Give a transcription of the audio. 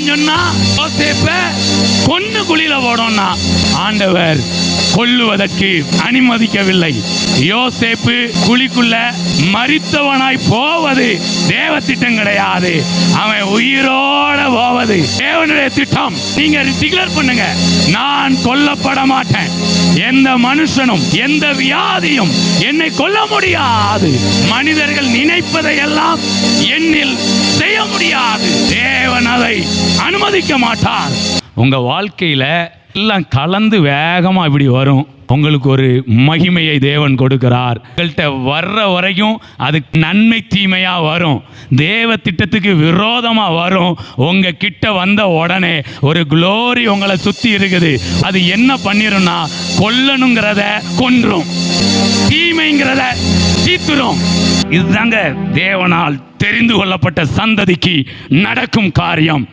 ஏன் சொன்னா யோசேப்ப கொன்னு குழியில போடணும்னா ஆண்டவர் கொல்லுவதற்கு அனுமதிக்கவில்லை. யோசேப்பு குழிக்குள்ள மறித்தவனாய் போவது தேவ திட்டம் கிடையாது. அவன் உயிரோட போவது தேவனுடைய திட்டம். நீங்க டிக்ளேர் பண்ணுங்க. நான் கொல்லப்பட மாட்டேன். எந்த மனுஷனும் எந்த வியாதியும் என்னை கொல்ல முடியாது. மனிதர்கள் நினைப்பதையெல்லாம் என்னில் செய்ய முடியாது. தேவன் அதை அனுமதிக்க மாட்டார் உங்க வாழ்க்கையில எல்லாம் கலந்து வேகமா இப்படி வரும். உங்களுக்கு ஒரு மகிமையை தேவன் கொடுக்கிறார். உங்கள்கிட்ட வர்ற வரைக்கும் அது நன்மை தீமையா வரும். தேவ திட்டத்துக்கு விரோதமா வரும். உங்க கிட்ட வந்த உடனே ஒரு குளோரி உங்களை சுத்தி இருக்குது. அது என்ன பண்ணிரும்னா கொல்லணுங்கிறத கொன்றும். தீமைங்கிறத தீத்துரும். இதுதாங்க தேவனால் தெரிந்து கொள்ளப்பட்ட சந்ததிக்கு நடக்கும் காரியம்.